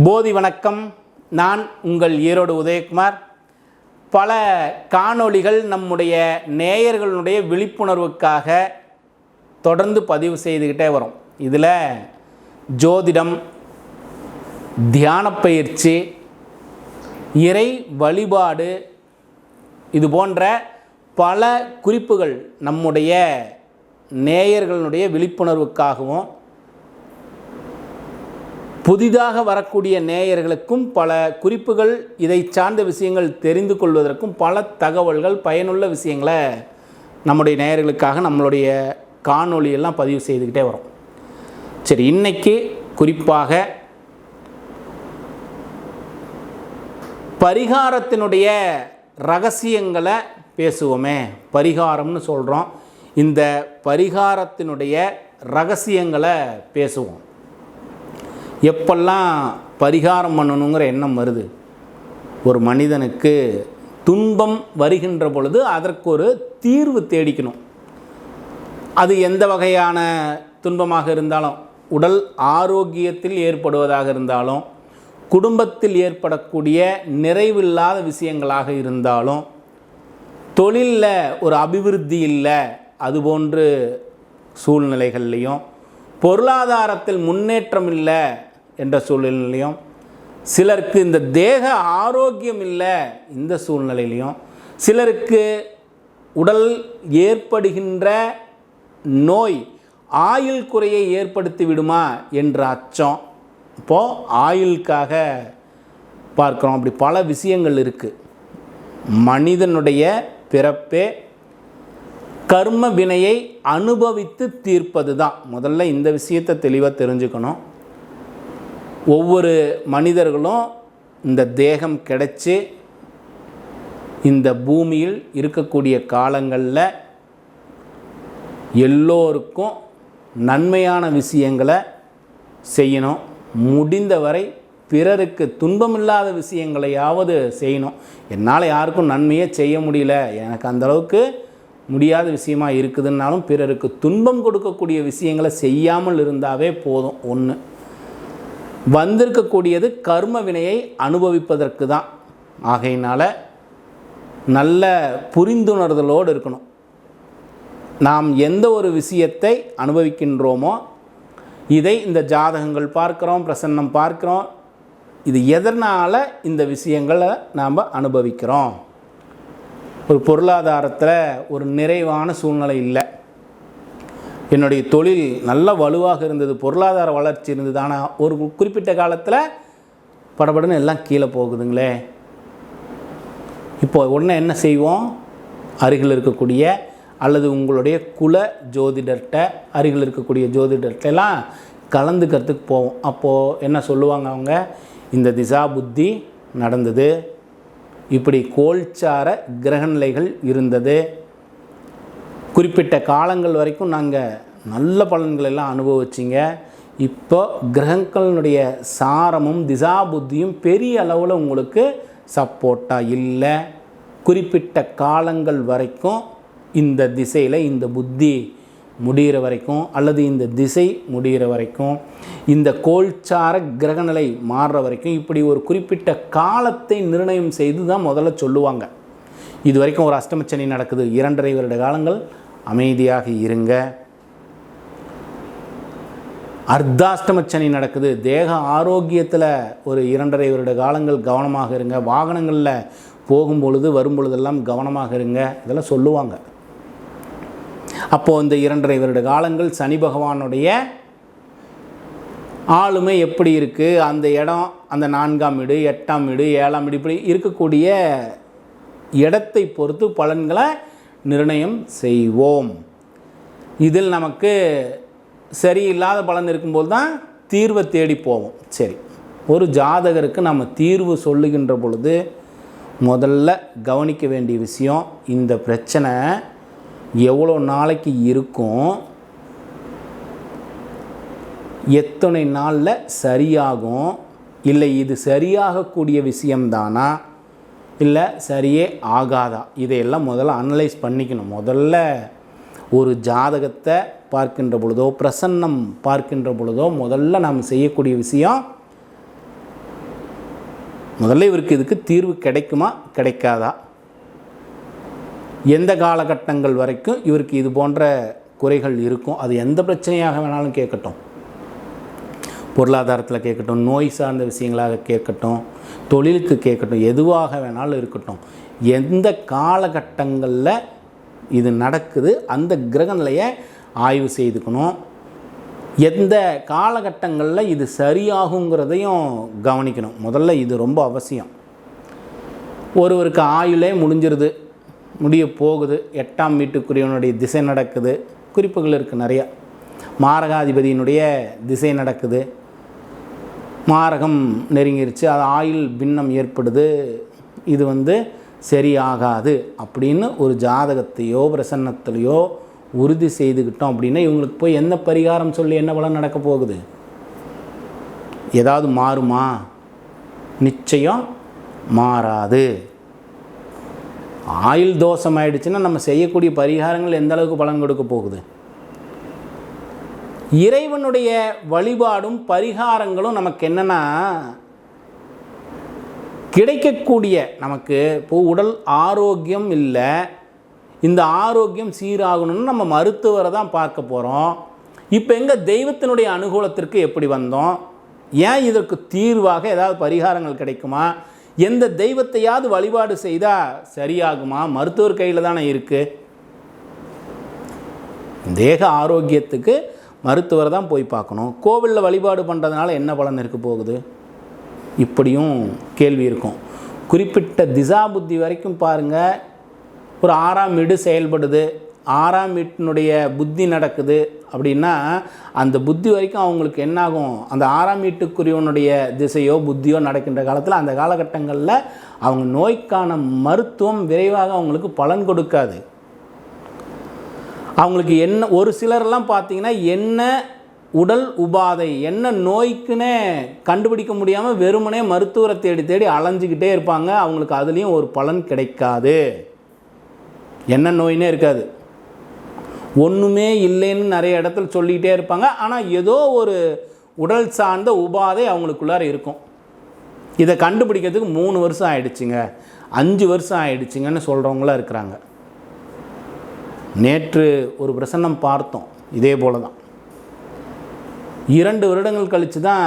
போதி வணக்கம். நான் உங்கள் ஈரோடு உதயகுமார். பல காணொளிகள் நம்முடைய நேயர்களுடைய விழிப்புணர்வுக்காக தொடர்ந்து பதிவு செய்துக்கிட்டே வரும். இதில் ஜோதிடம் தியான பயிற்சி இறை வழிபாடு இது போன்ற பல குறிப்புகள் நம்முடைய நேயர்களுடைய விழிப்புணர்வுக்காகவும் புதிதாக வரக்கூடிய நேயர்களுக்கும் பல குறிப்புகள் இதை சார்ந்த விஷயங்கள் தெரிந்து கொள்வதற்கும் பல தகவல்கள் பயனுள்ள விஷயங்களை நம்முடைய நேயர்களுக்காக நம்மளுடைய காணொளியெல்லாம் பதிவு செய்துக்கிட்டே வரோம். சரி இன்னைக்கு குறிப்பாக பரிகாரத்தினுடைய ரகசியங்களை பேசுவோமே. பரிகாரம்னு சொல்கிறோம் இந்த பரிகாரத்தினுடைய ரகசியங்களை பேசுவோம். எப்பெல்லாம் பரிகாரம் பண்ணணுங்கிற எண்ணம் வருது? ஒரு மனிதனுக்கு துன்பம் வருகின்ற பொழுது அதற்கு ஒரு தீர்வு தேடிக்கணும். அது எந்த வகையான துன்பமாக இருந்தாலும் உடல் ஆரோக்கியத்தில் ஏற்படுவதாக இருந்தாலும் குடும்பத்தில் ஏற்படக்கூடிய நிறைவில்லாத விஷயங்களாக இருந்தாலும் தொழிலில் ஒரு அபிவிருத்தி இல்லை அதுபோன்று சூழ்நிலைகள்லையும் பொருளாதாரத்தில் முன்னேற்றம் இல்லை என்ற சூழ்நிலையிலையும் சிலருக்கு இந்த தேக ஆரோக்கியம் இல்லை இந்த சூழ்நிலையிலையும் சிலருக்கு உடல் ஏற்படுகின்ற நோய் ஆயுள் குறையை ஏற்படுத்தி விடுமா என்ற அச்சம். இப்போது ஆயுளுக்காக பார்க்குறோம். அப்படி பல விஷயங்கள் இருக்குது மனிதனுடைய பிறப்பே கர்ம வினையை அனுபவித்து தீர்ப்பது தான் முதல்ல இந்த விஷயத்தை தெளிவாக தெரிஞ்சுக்கணும். ஒவ்வொரு மனிதர்களும் இந்த தேகம் கிடைச்சி இந்த பூமியில் இருக்கக்கூடிய காலங்களில் எல்லோருக்கும் நன்மையான விஷயங்களை செய்யணும். முடிந்தவரை பிறருக்கு துன்பமில்லாத விஷயங்களையாவது செய்யணும். என்னால் யாருக்கும் நன்மையே செய்ய முடியல. எனக்கு அந்தளவுக்கு முடியாத விஷயமா இருக்குதுன்னாலும் பிறருக்கு துன்பம் கொடுக்கக்கூடிய விஷயங்களை செய்யாமல் இருந்தாவே போதும். ஒன்று வந்திருக்கக்கூடியது கர்ம வினையை அனுபவிப்பதற்கு தான் ஆகையினால் நல்ல புரிந்துணர்தலோடு இருக்கணும். நாம் எந்த ஒரு விஷயத்தை அனுபவிக்கின்றோமோ இதை இந்த ஜாதகங்கள் பார்க்குறோம் பிரசன்னம் பார்க்குறோம் இது எதனால் இந்த விஷயங்களை நாம் அனுபவிக்கிறோம்? ஒரு பொருளாதாரத்தில் ஒரு நிறைவான சூழ்நிலை இல்லை. என்னுடைய தொழில் நல்ல வலுவாக இருந்தது பொருளாதார வளர்ச்சி இருந்தது. ஆனால் ஒரு குறிப்பிட்ட காலத்தில் படபடன்னு எல்லாம் கீழே போகுதுங்களே. இப்போ உடனே என்ன செய்வோம்? அருகில் இருக்கக்கூடிய அல்லது உங்களுடைய குல ஜோதிடர்கிட்ட அருகில் இருக்கக்கூடிய ஜோதிடர்கிட்ட எல்லாம் கலந்துக்கிறதுக்கு போவோம். அப்போது என்ன சொல்லுவாங்க அவங்க? இந்த திசா புத்தி நடந்தது. இப்படி கோல்சார கிரகநிலைகள் இருந்தது. குறிப்பிட்ட காலங்கள் வரைக்கும் நாங்கள் நல்ல பலன்கள் எல்லாம் அனுபவிச்சிங்க. இப்போ கிரகங்களினுடைய சாரமும் திசா புத்தியும் பெரிய அளவில் உங்களுக்கு சப்போர்ட்டாக இல்லை. குறிப்பிட்ட காலங்கள் வரைக்கும் இந்த திசையில் இந்த புத்தி முடிகிற வரைக்கும் அல்லது இந்த திசை முடிகிற வரைக்கும் இந்த கோல்சார கிரகநிலை மாறுற வரைக்கும் இப்படி ஒரு குறிப்பிட்ட காலத்தை நிர்ணயம் செய்து தான் முதல்ல சொல்லுவாங்க. இது வரைக்கும் ஒரு அஷ்டமச்சனி நடக்குது. இரண்டரை வருட காலங்கள். அமைதியாக இருங்க. அர்த்தாஷ்டமச்சனி நடக்குது. தேக ஆரோக்கியத்தில் ஒரு இரண்டரை வருட காலங்கள் கவனமாக இருங்க. வாகனங்களில் போகும்பொழுது வரும்பொழுதெல்லாம் கவனமாக இருங்க. இதெல்லாம் சொல்லுவாங்க. அப்போது இந்த இரண்டரை வருட காலங்கள் சனி பகவானுடைய ஆளுமை எப்படி இருக்குது அந்த இடம் அந்த நான்காம் வீடு எட்டாம் வீடு ஏழாம் வீடு இப்படி இருக்கக்கூடிய இடத்தை பொறுத்து பலன்களை நிர்ணயம் செய்வோம். இதில் நமக்கு சரியில்லாத பலன் இருக்கும்போது தான் தீர்வை தேடி போவோம். சரி ஒரு ஜாதகருக்கு நம்ம தீர்வு சொல்லுகின்ற பொழுது முதல்ல கவனிக்க வேண்டிய விஷயம் இந்த பிரச்சனை எவ்வளோ நாளைக்கு இருக்கும் எத்தனை நாளில் சரியாகும் இல்லை இது சரியாகக்கூடிய விஷயம்தானா இல்லை சரியே ஆகாதா? இதையெல்லாம் முதல்ல அனலைஸ் பண்ணிக்கணும். முதல்ல ஒரு ஜாதகத்தை பார்க்கின்ற பொழுதோ பிரசன்னம் பார்க்கின்ற பொழுதோ முதல்ல நாம் செய்யக்கூடிய விஷயம் முதல்ல இவருக்கு இதுக்கு தீர்வு கிடைக்குமா கிடைக்காதா? எந்த காலகட்டங்கள் வரைக்கும் இவருக்கு இது போன்ற குறைகள் இருக்கும்? அது எந்த பிரச்சனையாக வேணாலும் கேட்கட்டும். பொருளாதாரத்தில் கேட்கட்டும் நோய் சார்ந்த விஷயங்களாக கேட்கட்டும் தொழிலுக்கு கேட்கட்டும் எதுவாக வேணாலும் இருக்கட்டும். எந்த காலகட்டங்களில் இது நடக்குது அந்த கிரக நிலையை ஆய்வு செய்துக்கணும். எந்த காலகட்டங்களில் இது சரியாகுங்கிறதையும் கவனிக்கணும். முதல்ல இது ரொம்ப அவசியம். ஒருவருக்கு ஆயுளே முடிஞ்சிருது முடிய போகுது எட்டாம் வீட்டுக்குரியவனுடைய திசை நடக்குது குறிப்புகள் இருக்குது நிறையா. மாரகாதிபதியினுடைய திசை நடக்குது மாரகம் நெருங்கிருச்சு. அது ஆயுள் பின்னம் ஏற்படுது. இது வந்து சரியாகாது அப்படின்னு ஒரு ஜாதகத்தையோ பிரசன்னத்திலையோ உறுதி செய்துக்கிட்டோம் அப்படின்னா இவங்களுக்கு போய் என்ன பரிகாரம் சொல்லி என்ன பலன் நடக்க போகுது? ஏதாவது மாறுமா? நிச்சயம் மாறாது. ஆயுள் தோஷம் ஆயிடுச்சுன்னா நம்ம செய்யக்கூடிய பரிகாரங்கள் எந்த அளவுக்கு பலன் கொடுக்க போகுது? இறைவனுடைய வழிபாடும் பரிகாரங்களும் நமக்கு என்னென்னா கிடைக்கக்கூடிய நமக்கு இப்போ உடல் ஆரோக்கியம் இல்லை. இந்த ஆரோக்கியம் சீராகணும்னு நம்ம மருத்துவரை தான் பார்க்க போகிறோம் இப்போ எங்கே தெய்வத்தினுடைய அனுகூலத்திற்கு எப்படி வந்தோம்? ஏன் இதற்கு தீர்வாக ஏதாவது பரிகாரங்கள் கிடைக்குமா? எந்த தெய்வத்தையாவது வழிபாடு செய்தால் சரியாகுமா? மருத்துவர் கையில் தானே இருக்குது தேக ஆரோக்கியத்துக்கு மருத்துவரை தான் போய் பார்க்கணும். கோவிலில் வழிபாடு பண்ணுறதுனால என்ன பலன் இருக்க போகுது? இப்படியும் கேள்வி இருக்கும். குறிப்பிட்ட திசா புத்தி வரைக்கும் பாருங்கள் ஒரு ஆறாம் வீடு செயல்படுது. ஆறாம் வீட்டினுடைய புத்தி நடக்குது. அப்படின்னா அந்த புத்தி வரைக்கும் அவங்களுக்கு என்னாகும்? அந்த ஆறாம் வீட்டுக்குரியவனுடைய திசையோ புத்தியோ நடக்கின்ற காலத்தில் அந்த காலகட்டங்களில் அவங்க நோய்க்கான மருத்துவம் விரைவாக அவங்களுக்கு பலன் கொடுக்காது. அவங்களுக்கு என்ன ஒரு சிலர்லாம் பார்த்தீங்கன்னா என்ன உடல் உபாதை என்ன நோய்க்குன்னே கண்டுபிடிக்க முடியாமல் வெறுமனே மருத்துவரை தேடி தேடி அலைஞ்சிக்கிட்டே இருப்பாங்க. அவங்களுக்கு அதுலேயும் ஒரு பலன் கிடைக்காது. என்ன நோயினே இருக்காது. ஒன்றுமே இல்லைன்னு நிறைய இடத்துல சொல்லிக்கிட்டே இருப்பாங்க. ஆனால் ஏதோ ஒரு உடல் சார்ந்த உபாதை அவங்களுக்குள்ளார இருக்கும். இதை கண்டுபிடிக்கிறதுக்கு மூணு வருஷம் ஆயிடுச்சுங்க. அஞ்சு வருஷம் ஆயிடுச்சுங்கன்னு சொல்கிறவங்களாம் இருக்கிறாங்க. நேற்று ஒரு பிரசன்னம் பார்த்தோம் இதே போல தான் இரண்டு வருடங்கள் கழித்து தான்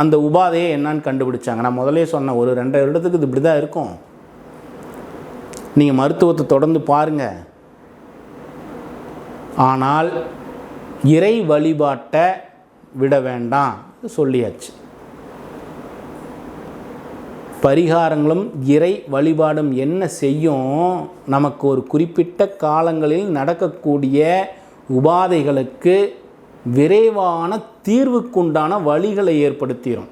அந்த உபாதையை என்னன்னு கண்டுபிடிச்சாங்க. நான் முதலே சொன்னேன் ஒரு ரெண்டரை வருடத்துக்கு இது இப்படி தான் இருக்கும். நீங்கள் மருத்துவத்தை தொடர்ந்து பாருங்கள் ஆனால் இறை வழிபாட்டை விட வேண்டாம் சொல்லியாச்சு. பரிகாரங்களும் இறை வழிபாடும் என்ன செய்யும்? நமக்கு ஒரு குறிப்பிட்ட காலங்களில் நடக்கக்கூடிய உபாதைகளுக்கு விரைவான தீர்வுக்குண்டான வழிகளை ஏற்படுத்திடும்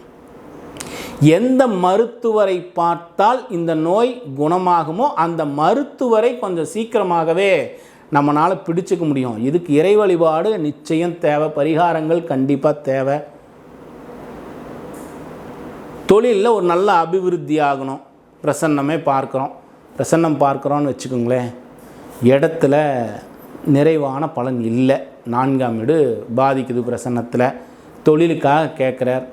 எந்த மருத்துவரை பார்த்தால் இந்த நோய் குணமாகுமோ அந்த மருத்துவரை கொஞ்சம் சீக்கிரமாகவே நம்மளால் பிடிச்சிக்க முடியும். இதுக்கு இறை வழிபாடு நிச்சயம் தேவை பரிகாரங்கள் கண்டிப்பாக தேவை. தொழிலில் ஒரு நல்ல அபிவிருத்தி ஆகணும். பிரசன்னமே பார்க்குறோம். பிரசன்னம் பார்க்குறோன்னு வச்சுக்கோங்களேன் இடத்துல நிறைவான பலன் இல்லை. நான்காம் வீடு பாதிக்குது பிரசன்னத்தில். தொழிலுக்காக கேட்குறார்.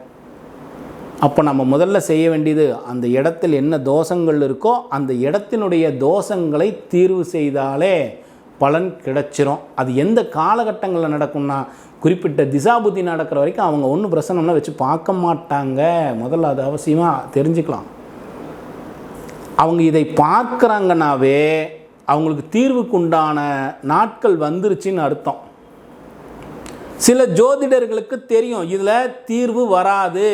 அப்போ நம்ம முதல்ல செய்ய வேண்டியது அந்த இடத்தில் என்ன தோஷங்கள் இருக்கோ அந்த இடத்தினுடைய தோஷங்களை தீர்வு செய்தாலே பலன் கிடைச்சிரும். அது எந்த காலகட்டங்களில் நடக்கும்னா குறிப்பிட்ட திசாபுத்தி நடக்கிற வரைக்கும் அவங்க ஒன்றும் பிரசனம்லாம் வச்சு பார்க்க மாட்டாங்க. முதல்ல அது அவசியமாக தெரிஞ்சுக்கலாம். அவங்க இதை பார்க்குறாங்கனாவே அவங்களுக்கு தீர்வுக்கு உண்டான நாட்கள் வந்துருச்சுன்னு அர்த்தம். சில ஜோதிடர்களுக்கு தெரியும் இதில் தீர்வு வராது.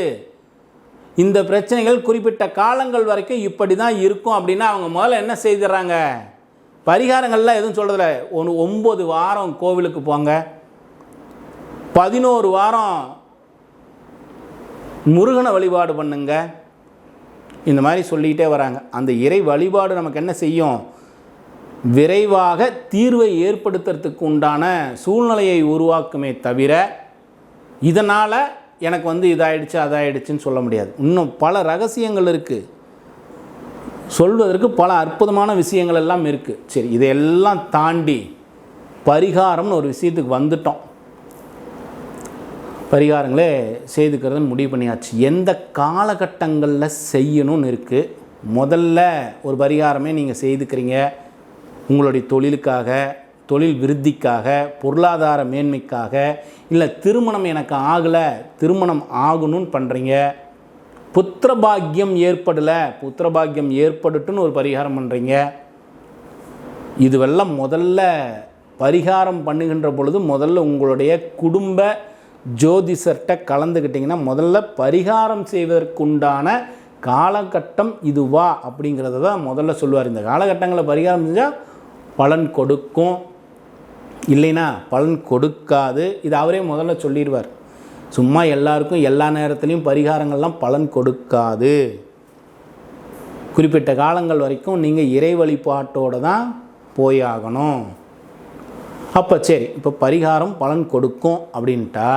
இந்த பிரச்சனைகள் குறிப்பிட்ட காலங்கள் வரைக்கும் இப்படி தான் இருக்கும் அப்படின்னா அவங்க முதல்ல என்ன செய்துடுறாங்க பரிகாரங்கள்லாம் எதுவும் சொல்கிறதில்ல ஒன்று ஒம்பது வாரம் கோவிலுக்கு போங்க. பதினோரு வாரம் முருகனை வழிபாடு பண்ணுங்க. இந்த மாதிரி சொல்லிக்கிட்டே வராங்க. அந்த இறை வழிபாடு நமக்கு என்ன செய்யும்? விரைவாக தீர்வை ஏற்படுத்துறதுக்கு உண்டான சூழ்நிலையை உருவாக்குமே தவிர இதனால் எனக்கு வந்து இதாயிடுச்சு அதாயிடுச்சுன்னு சொல்ல முடியாது. இன்னும் பல ரகசியங்கள் இருக்குது சொல்வதற்கு பல அற்புதமான விஷயங்கள் எல்லாம் இருக்குது சரி இதையெல்லாம் தாண்டி பரிகாரம்னு ஒரு விஷயத்துக்கு வந்துட்டோம். பரிகாரங்களே செய்துக்கிறது முடிவு பண்ணியாச்சு. எந்த காலகட்டங்களில் செய்யணும்னு இருக்குது முதல்ல ஒரு பரிகாரமே நீங்கள் செய்துக்கிறீங்க. உங்களுடைய தொழிலுக்காக தொழில் விருத்திக்காக பொருளாதார மேன்மைக்காக இல்லை திருமணம் எனக்கு ஆகலை திருமணம் ஆகணும்னு பண்ணுறீங்க புத்திரபாக்கியம் ஏற்படலை. புத்திரபாக்கியம் ஏற்படட்டுன்னு ஒரு பரிகாரம் பண்ணுறீங்க இதுவெல்லாம் முதல்ல பரிகாரம் பண்ணுகின்ற பொழுது முதல்ல உங்களுடைய குடும்ப ஜோதிஷர்கிட்ட கலந்துக்கிட்டிங்கன்னா முதல்ல பரிகாரம் செய்வதற்குண்டான காலகட்டம் இதுவா அப்படிங்கிறத தான் முதல்ல சொல்லுவார். இந்த காலகட்டங்களில் பரிகாரம் செஞ்சால் பலன் கொடுக்கும். இல்லைன்னா பலன் கொடுக்காது. இது அவரே முதல்ல சொல்லிடுவார். சும்மா எல்லாருக்கும் எல்லா நேரத்துலையும் பரிகாரங்கள்லாம் பலன் கொடுக்காது. குறிப்பிட்ட காலங்கள் வரைக்கும் நீங்கள் இறை வழிபாட்டோடு தான் போயாகணும் அப்போ சரி இப்போ பரிகாரம் பலன் கொடுக்கும் அப்படின்ட்டா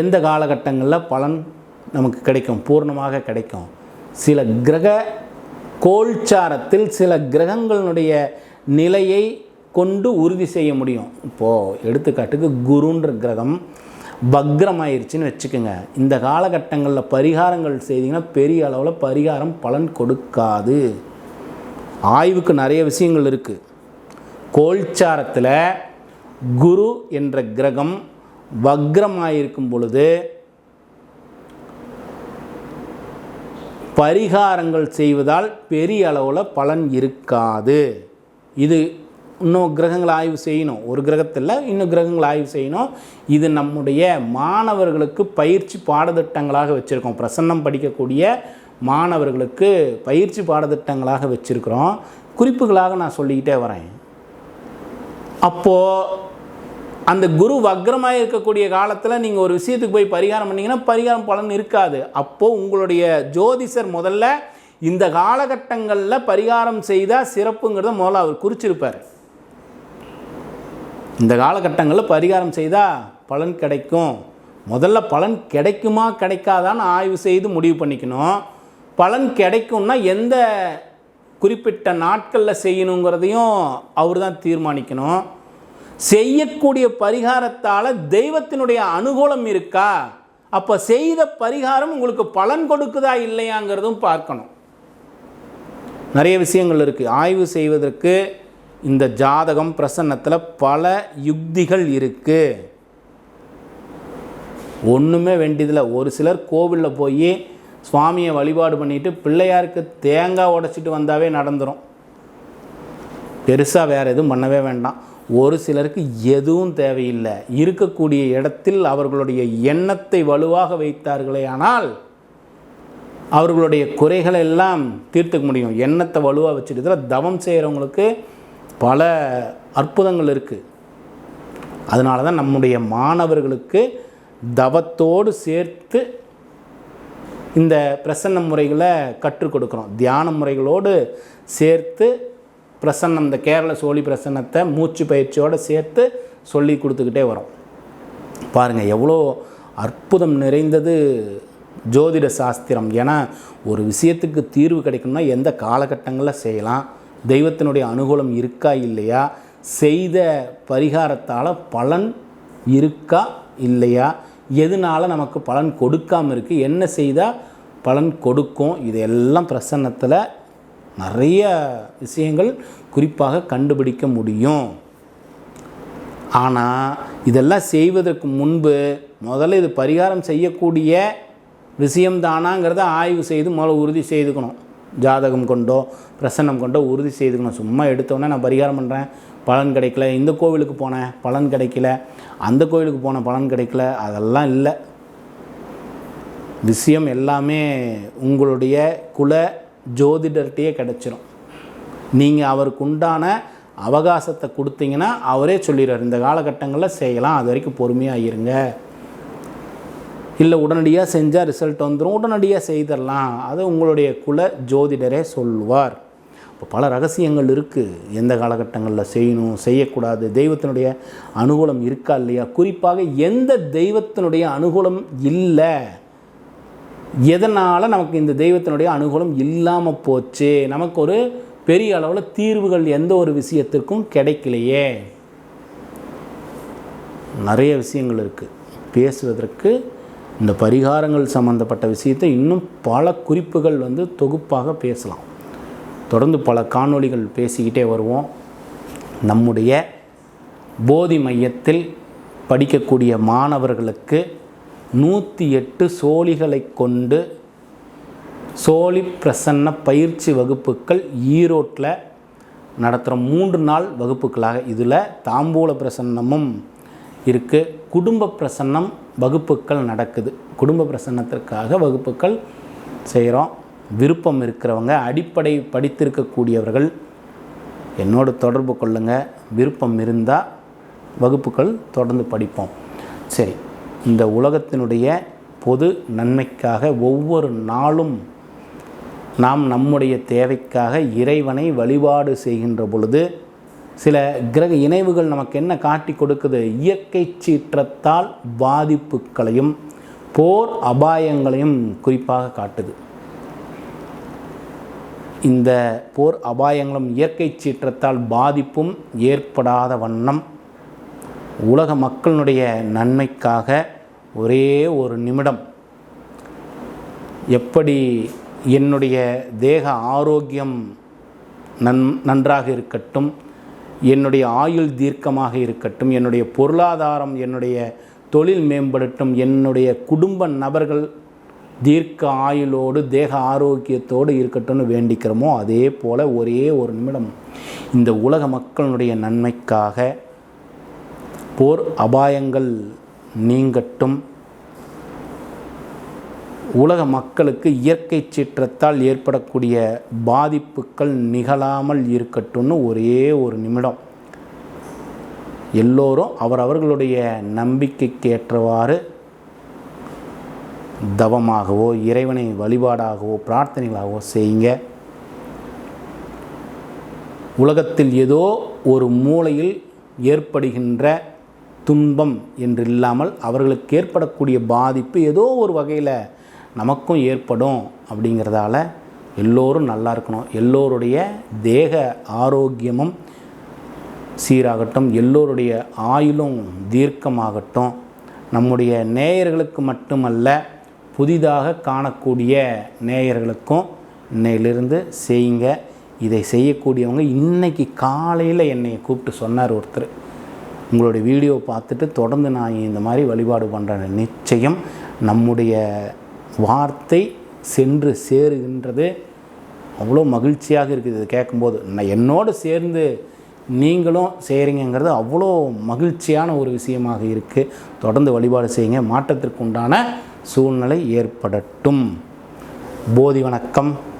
எந்த காலகட்டங்களில் பலன் நமக்கு கிடைக்கும்? பூர்ணமாக கிடைக்கும். சில கிரக கோல்சாரத்தில் சில கிரகங்களுடைய நிலையை கொண்டு உறுதி செய்ய முடியும். இப்போது எடுத்துக்காட்டுக்கு குருன்ற கிரகம் பக்ரமாயிருச்சுன்னு வச்சுக்கோங்க. இந்த காலகட்டங்களில் பரிகாரங்கள் செய்தீங்கன்னா பெரிய அளவில் பரிகாரம் பலன் கொடுக்காது. ஆய்வுக்கு நிறைய விஷயங்கள் இருக்குது கோல்சாரத்தில் குரு என்ற கிரகம் வக்ரமாயிருக்கும் பொழுது பரிகாரங்கள் செய்வதால் பெரிய அளவில் பலன் இருக்காது. இது இன்னும் கிரகங்களை ஆய்வு செய்யணும். ஒரு கிரகத்தில் இன்னும் கிரகங்களை ஆய்வு செய்யணும். இது நம்முடைய மாணவர்களுக்கு பயிற்சி பாடத்திட்டங்களாக வச்சுருக்கோம். பிரசன்னம் படிக்கக்கூடிய மாணவர்களுக்கு பயிற்சி பாடத்திட்டங்களாக வச்சுருக்கிறோம். குறிப்புகளாக நான் சொல்லிக்கிட்டே வரேன். அப்போது அந்த குரு வக்ரமாக இருக்கக்கூடிய காலத்தில் நீங்கள் ஒரு விஷயத்துக்கு போய் பரிகாரம் பண்ணிங்கன்னா பரிகாரம் பலன் இருக்காது. அப்போது உங்களுடைய ஜோதிஷர் முதல்ல இந்த காலகட்டங்களில் பரிகாரம் செய்தால் சிறப்புங்கிறத முதல்ல அவர் குறிச்சிருப்பார். இந்த காலகட்டங்களில் பரிகாரம் செய்தால் பலன் கிடைக்கும். முதல்ல பலன் கிடைக்குமா கிடைக்காதான்னு ஆய்வு செய்து முடிவு பண்ணிக்கணும். பலன் கிடைக்கும்னா எந்த குறிப்பிட்ட நாட்களில் செய்யணுங்கிறதையும் அவர் தான் தீர்மானிக்கணும். செய்யக்கூடிய பரிகாரத்தால் தெய்வத்தினுடைய அனுகூலம் இருக்கா? அப்போ செய்த பரிகாரம் உங்களுக்கு பலன் கொடுக்குதா இல்லையாங்கிறதும் பார்க்கணும். நிறைய விஷயங்கள் இருக்குது ஆய்வு செய்வதற்கு இந்த ஜாதகம் பிரசன்னத்தில் பல யுக்திகள் இருக்குது ஒன்றுமே வேண்டியதில்லை. ஒரு சிலர் கோவிலில் போய் சுவாமியை வழிபாடு பண்ணிவிட்டு பிள்ளையாருக்கு தேங்காய் உடைச்சிட்டு வந்தாவே நடந்துடும் பெருசாக வேறு எதுவும் பண்ணவே வேண்டாம். ஒரு சிலருக்கு எதுவும் தேவையில்லை. இருக்கக்கூடிய இடத்தில் அவர்களுடைய எண்ணத்தை வலுவாக வைத்தார்களே ஆனால் அவர்களுடைய குறைகளை எல்லாம் தீர்த்துக்க முடியும். எண்ணத்தை வலுவாக வச்சுட்டு தவம் செய்கிறவங்களுக்கு பல அற்புதங்கள் இருக்குது அதனால தான் நம்முடைய மாணவர்களுக்கு தவத்தோடு சேர்த்து இந்த பிரசன்ன முறைகளை கற்றுக் கொடுக்குறோம். தியான முறைகளோடு சேர்த்து பிரசன்னம் இந்த கேரள சோழி பிரசன்னத்தை மூச்சு பயிற்சியோடு சேர்த்து சொல்லி கொடுத்துக்கிட்டே வரோம். பாருங்கள் எவ்வளோ அற்புதம் நிறைந்தது ஜோதிட சாஸ்திரம். ஏன்னா ஒரு விஷயத்துக்கு தீர்வு கிடைக்கணும்னா எந்த காலகட்டங்களில் செய்யலாம் தெய்வத்தினுடைய அனுகூலம் இருக்கா இல்லையா? செய்த பரிகாரத்தால் பலன் இருக்கா இல்லையா? எதனால் நமக்கு பலன் கொடுக்காமல் இருக்குது என்ன செய்தால் பலன் கொடுக்கும்? இதெல்லாம் பிரசன்னத்தில் நிறைய விஷயங்கள் குறிப்பாக கண்டுபிடிக்க முடியும். ஆனால் இதெல்லாம் செய்வதற்கு முன்பு முதல்ல இது பரிகாரம் செய்யக்கூடிய விஷயம்தானாங்கிறத ஆய்வு செய்து முதல்ல உறுதி செய்துக்கணும். ஜாதகம் கொண்டோ பிரசன்னம் கொண்டோ உறுதி செய்துக்கணும். சும்மா எடுத்தோடனே நான் பரிகாரம் பண்ணுறேன் பலன் கிடைக்கல. இந்த கோவிலுக்கு போனேன் பலன் கிடைக்கல. அந்த கோவிலுக்கு போன பலன் கிடைக்கல. அதெல்லாம் இல்லை. விஷயம் எல்லாமே உங்களுடைய குல ஜோதிடர்கிட்டயே கிடச்சிரும். நீங்கள் அவருக்கு உண்டான அவகாசத்தை கொடுத்தீங்கன்னா அவரே சொல்லிடுறார் இந்த காலகட்டங்களில் செய்யலாம். அது வரைக்கும் பொறுமையாக இருங்க. இல்லை உடனடியாக செஞ்சால் ரிசல்ட் வந்துடும் உடனடியாக செய்திடலாம். அது உங்களுடைய குல ஜோதிடரே சொல்லுவார். இப்போ பல ரகசியங்கள் இருக்குது எந்த காலகட்டங்களில் செய்யணும் செய்யக்கூடாது தெய்வத்தினுடைய அனுகூலம் இருக்கா இல்லையா? குறிப்பாக எந்த தெய்வத்தினுடைய அனுகூலம் இல்லை? எதனால் நமக்கு இந்த தெய்வத்தினுடைய அனுகூலம் இல்லாமல் போச்சு? நமக்கு ஒரு பெரிய அளவில் தீர்வுகள் எந்த ஒரு விஷயத்திற்கும் கிடைக்கலையே. நிறைய விஷயங்கள் இருக்குது பேசுவதற்கு இந்த பரிகாரங்கள் சம்பந்தப்பட்ட விஷயத்தை இன்னும் பல குறிப்புகள் வந்து தொகுப்பாக பேசலாம். தொடர்ந்து பல காணொளிகள் பேசிக்கிட்டே வருவோம். நம்முடைய போதி மையத்தில் படிக்கக்கூடிய மாணவர்களுக்கு நூற்றி எட்டு சோழிகளை கொண்டு சோழி பிரசன்ன பயிற்சி வகுப்புகள் ஈரோட்டில் நடத்துகிற மூன்று நாள் வகுப்புகளாக இதில் தாம்பூல பிரசன்னமும் இருக்குது குடும்ப பிரசன்னம் வகுப்புகள் நடக்குது. குடும்ப பிரசன்னத்திற்காக வகுப்புகள் செய்கிறோம் விருப்பம் இருக்கிறவங்க அடிப்படை படித்திருக்கக்கூடியவர்கள் என்னோடு தொடர்பு கொள்ளுங்கள் விருப்பம் இருந்தால் வகுப்புகள் தொடர்ந்து படிப்போம். சரி இந்த உலகத்தினுடைய பொது நன்மைக்காக ஒவ்வொரு நாளும் நாம் நம்முடைய தேவைக்காக இறைவனை வழிபாடு செய்கின்ற பொழுது சில கிரக இணைவுகள் நமக்கு என்ன காட்டி கொடுக்குது? இயற்கை சீற்றத்தால் பாதிப்புகளையும் போர் அபாயங்களையும் குறிப்பாக காட்டுது. இந்த போர் அபாயங்களும் இயற்கை சீற்றத்தால் பாதிப்பும் ஏற்படாத வண்ணம் உலக மக்களினுடைய நன்மைக்காக ஒரே ஒரு நிமிடம். எப்படி என்னுடைய தேக ஆரோக்கியம் நன் நன்றாக இருக்கட்டும் என்னுடைய ஆயுள் தீர்க்கமாக இருக்கட்டும் என்னுடைய பொருளாதாரம் என்னுடைய தொழில் மேம்படட்டும் என்னுடைய குடும்ப நபர்கள் தீர்க்க ஆயுளோடு தேக ஆரோக்கியத்தோடு இருக்கட்டும்னு வேண்டிக்கிறோமோ அதே போல் ஒரே ஒரு நிமிடம் இந்த உலக மக்களுடைய நன்மைக்காக போர் அபாயங்கள் நீங்கட்டும். உலக மக்களுக்கு இயற்கை சீற்றத்தால் ஏற்படக்கூடிய பாதிப்புகள் நிகழாமல் இருக்கட்டும்னு ஒரே ஒரு நிமிடம். எல்லோரும் அவரவர்களுடைய நம்பிக்கைக்கு ஏற்றவாறு தவமாகவோ இறைவனை வழிபாடாகவோ பிரார்த்தனைகளாகவோ செய்யுங்க. உலகத்தில் ஏதோ ஒரு மூலையில் ஏற்படுகின்ற துன்பம் என்றில்லாமல் அவர்களுக்கு ஏற்படக்கூடிய பாதிப்பு ஏதோ ஒரு வகையில் நமக்கும் ஏற்படும் அப்படிங்கிறதால எல்லோரும் நல்லா இருக்கணும். எல்லோருடைய தேக ஆரோக்கியமும் சீராகட்டும் எல்லோருடைய ஆயுளும் தீர்க்கமாகட்டும். நம்முடைய நேயர்களுக்கு மட்டுமல்ல புதிதாக காணக்கூடிய நேயர்களுக்கும் இன்னையிலிருந்து செய்யுங்க. இதை செய்யக்கூடியவங்க இன்னைக்கு காலையில் என்னை கூப்பிட்டு சொன்னார் ஒருத்தர். உங்களுடைய வீடியோ பார்த்துட்டு தொடர்ந்து நான் இந்த மாதிரி வழிபாடு பண்ணுறேன் நிச்சயம் நம்முடைய வார்த்தை சென்று சேருகின்றது. அவ்வளோ மகிழ்ச்சியாக இருக்குது இது கேட்கும்போது. நான் என்னோடு சேர்ந்து நீங்களும் செய்கிறீங்கிறது அவ்வளோ மகிழ்ச்சியான ஒரு விஷயமாக இருக்குது தொடர்ந்து வழிபாடு செய்யுங்க. மாற்றத்திற்கு உண்டான சூழ்நிலை ஏற்படட்டும். போதி வணக்கம்.